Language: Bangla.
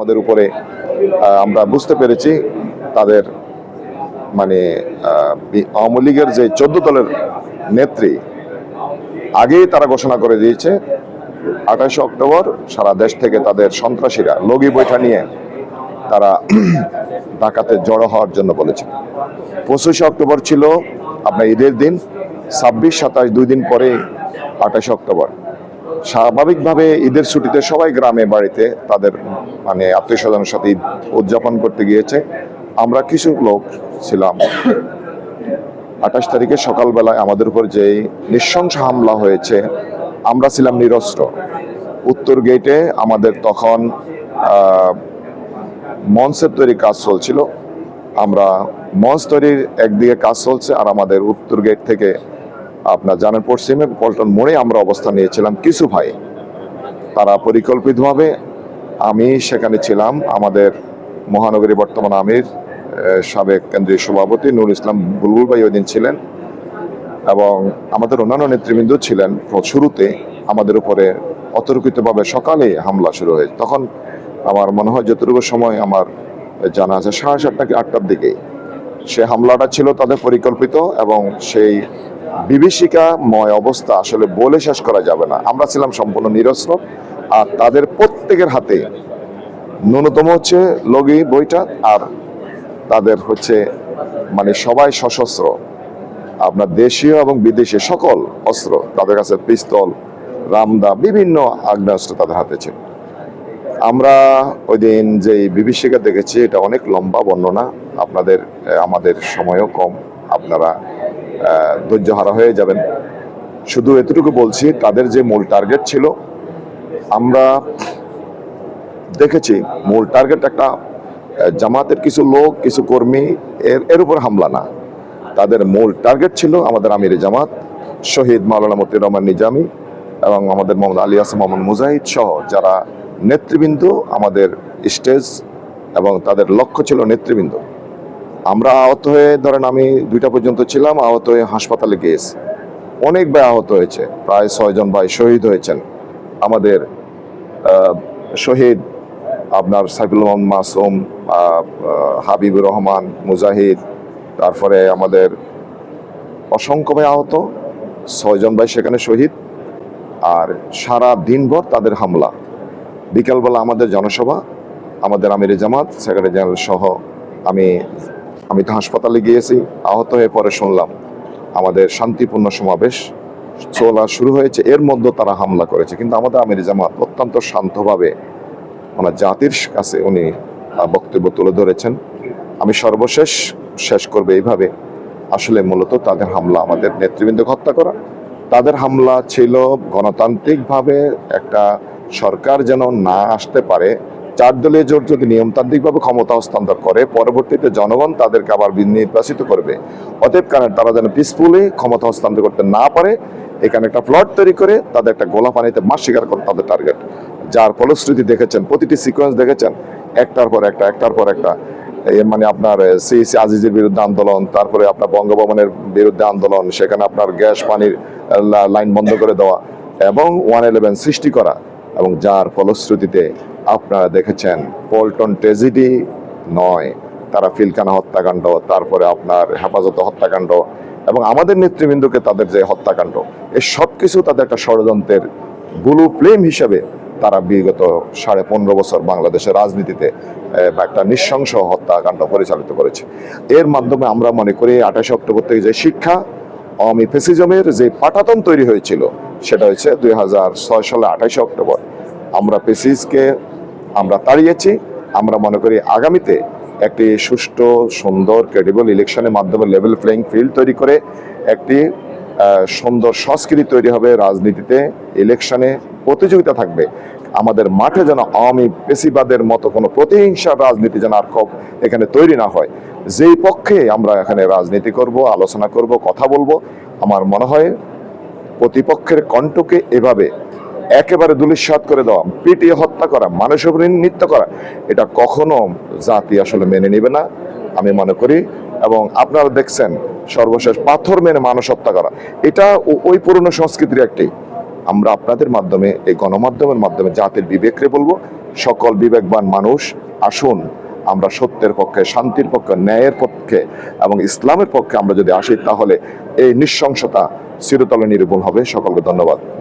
আমাদের উপরে আমরা বুঝতে পেরেছি তাদের মানে আওয়ামী লীগের যে চোদ্দ দলের নেত্রী, আগেই তারা ঘোষণা করে দিয়েছে, আঠাশে অক্টোবর সারা দেশ থেকে তাদের সন্ত্রাসীরা লগি বৈঠা নিয়ে তারা ঢাকাতে জড়ো হওয়ার জন্য বলেছে। পঁচিশে অক্টোবর ছিল আপনার ঈদের দিন, ছাব্বিশ, সাতাশ, দুই দিন পরে আঠাশে অক্টোবর। স্বাভাবিকভাবে ঈদের ছুটিতে সবাই গ্রামে, বাড়িতে তাদের মানে আত্মীয় স্বজনের সাথে ঈদ উদযাপন করতে গিয়েছে। আমরা কিছু লোক ছিলাম। আঠাশ তারিখে সকালবেলায় আমাদের উপর যে নৃশংস হামলা হয়েছে, আমরা ছিলাম নিরস্ত্র। উত্তর গেটে আমাদের তখন মঞ্চের তৈরি কাজ চলছিল। আমরা মঞ্চ তৈরির একদিকে কাজ চলছে আর আমাদের উত্তর গেট থেকে আপনার জানেন, পশ্চিমে পল্টন মোড়ে আমরা অবস্থান নিয়েছিলাম কিছু ভাই। তারা পরিকল্পিতভাবে আমি সেখানে ছিলাম। আমাদের মহানগরী বর্তমান আমির সাবেক কেন্দ্রীয় সভাপতি নুর ইসলাম বুলবুল ভাই ওই দিন ছিলেন এবং আমাদের অন্যান্য নেতৃবৃন্দ ছিলেন। শুরুতে আমাদের উপরে অতর্কিতভাবে সকালে হামলা শুরু হয়েছে তখন আমার মনে হয় যতটুকু সময় আমার জানা আছে, সাড়ে সাতটা কি আটটার দিকে সে হামলাটা ছিল তাদের পরিকল্পিত এবং সেই বিভীষিকাময় অবস্থা আসলে বলে শেষ করা যাবে না। আমরা ছিলাম সম্পূর্ণ নিরস্ত্র, আর তাদের প্রত্যেকের হাতে ন্যূনতম হচ্ছে লগি বইটা, আর তাদের হচ্ছে মানে সবাই সশস্ত্র। আপনার দেশীয় এবং বিদেশি সকল অস্ত্র, তাদের কাছে পিস্তল, রামদা, বিভিন্ন আগ্নেয়াস্ত্র তাদের হাতে ছিল। আমরা ওই দিন যে বিভীষিকা দেখেছি, এটা অনেক লম্বা বর্ণনা, আপনাদের, আমাদের সময়ও কম, আপনারা ধৈর্যহারা হয়ে যাবেন। শুধু এতটুকু বলছি, তাদের যে মূল টার্গেট ছিল, আমরা দেখেছি মূল টার্গেট একটা জামাতের কিছু লোক, কিছু কর্মী, এর এর উপর হামলা না। তাদের মূল টার্গেট ছিল আমাদের আমির জামাত, শহীদ মাওলানা মতিউর রহমান নিজামী এবং আমাদের মোহাম্মদ আলী আসম মোহাম্মদ মুজাহিদ সহ যারা নেতৃবৃন্দ আমাদের স্টেজ এবং তাদের লক্ষ্য ছিল নেতৃবৃন্দ। আমরা আহত হয়ে, ধরেন আমি দুইটা পর্যন্ত ছিলাম, আহত হয়ে হাসপাতালে গিয়েছি। অনেক ভাই আহত হয়েছে, প্রায় ছয়জন ভাই শহীদ হয়েছেন। আমাদের শহীদ আপনার সাইফুল রহমান মাসুম হাবিবুর রহমান, মুজাহিদ, তারপরে আমাদের অসংখ্য ভাই আহত ছয়জন ভাই সেখানে শহীদ, আর সারা দিনভর তাদের হামলা। বিকালবেলা আমাদের জনসভা, আমাদের আমির জামাত, সেক্রেটারি জেনারেল সহ আমি আমি তো হাসপাতালে গিয়েছি, আহত হয়ে পরে শুনলাম আমাদের শান্তিপূর্ণ সমাবেশ চলা শুরু হয়েছে। এর মধ্যে তারা হামলা করেছে। কিন্তু আমাদের আমির জামাত অত্যন্ত শান্তভাবে ওনার জাতির কাছে উনি বক্তব্য তুলে ধরেছেন। আমি সর্বশেষ শেষ করবে এইভাবে। আসলে মূলত তাদের হামলা আমাদের নেতৃবৃন্দ হত্যা করা। তাদের হামলা ছিল গণতান্ত্রিকভাবে একটা সরকার যেন না আসতে পারে চার দলীয় জোট যদি নিয়মতান্ত্রিকভাবে ক্ষমতা হস্তান্তর করে, পরবর্তীতে জনগণ তাদেরকে আবার নির্বাচিত করবে। অতএব কারণে তারা যেন পিসফুলি ক্ষমতা হস্তান্তর করতে না পারে, এখানে একটা প্লট তৈরি করে তাদের একটা গোলা পানিতে মাস শিকার করে তাদের টার্গেট যার ফলশ্রুতি দেখেছেন, প্রতিটি সিকোয়েন্স দেখেছেন, একটার পর একটা, একটার পর একটা। মানে আপনার সিএসি আজিজের বিরুদ্ধে আন্দোলন, তারপরে আপনার বঙ্গভবনের বিরুদ্ধে আন্দোলন, সেখানে আপনার গ্যাস, পানির লাইন বন্ধ করে দেওয়া এবং ওয়ান ইলেভেন সৃষ্টি করা। এবং যার ফলশ্রুতিতে আপনারা দেখেছেন পল্টন ট্রেজিডি নয়, তারা ফিলকানা হত্যাকাণ্ড, তারপরে আপনার হেফাজত হত্যাকাণ্ড এবং আমাদের নেতৃবৃন্দকে তাদের যে হত্যাকাণ্ড, এই সব কিছু তাদের একটা ষড়যন্ত্রের ব্লু ফ্লেম হিসেবে তারা বিগত সাড়ে পনেরো বছর বাংলাদেশের রাজনীতিতে একটা নৃশংস হত্যাকাণ্ড পরিচালিত করেছে। এর মাধ্যমে আমরা মনে করি আঠাশে অক্টোবর থেকে যে শিক্ষা আওয়ামী ফেসিজমের যে পাটাতন তৈরি হয়েছিল, সেটা হচ্ছে দুই হাজার ছয় সালে আঠাশে অক্টোবর। আমরা পেসিসকে আমরা তাড়িয়েছি, আমরা মনে করি আগামীতে একটি সুষ্ঠু, সুন্দর ক্রেডিবল ইলেকশনের মাধ্যমে লেভেল প্লেইং ফিল্ড তৈরি করে একটি সুন্দর সংস্কৃতি তৈরি হবে, রাজনীতিতে ইলেকশনে প্রতিযোগিতা থাকবে। আমাদের মাঠে যেন আওয়ামী পেশিবাদের মতো কোনো প্রতিহিংসার রাজনীতি যেন আর এখানে তৈরি না হয়। যেই পক্ষে আমরা এখানে রাজনীতি করব, আলোচনা করব, কথা বলব, আমার মনে হয় প্রতিপক্ষের কণ্ঠকে এভাবে একেবারে দুলিশ্বাত করে দেওয়া, পিটিয়ে হত্যা করা, মানুষের উপর নৃত্য করা, এটা কখনো জাতি আসলে মেনে নেবে না, আমি মনে করি। এবং আপনারা দেখছেন সর্বশেষ পাথর মেনে মানুষ হত্যা করা। এটা ওই পুরনো সংস্কৃতির একটি আমরা আপনাদের মাধ্যমে, এই গণমাধ্যমের মাধ্যমে জাতির বিবেকরে বলব, সকল বিবেকবান মানুষ আসুন, আমরা সত্যের পক্ষে, শান্তির পক্ষে, ন্যায়ের পক্ষে এবং ইসলামের পক্ষে আমরা যদি আসি, তাহলে এই নৃশংসতা চিরতলে নিরূপণ হবে। সকলকে ধন্যবাদ।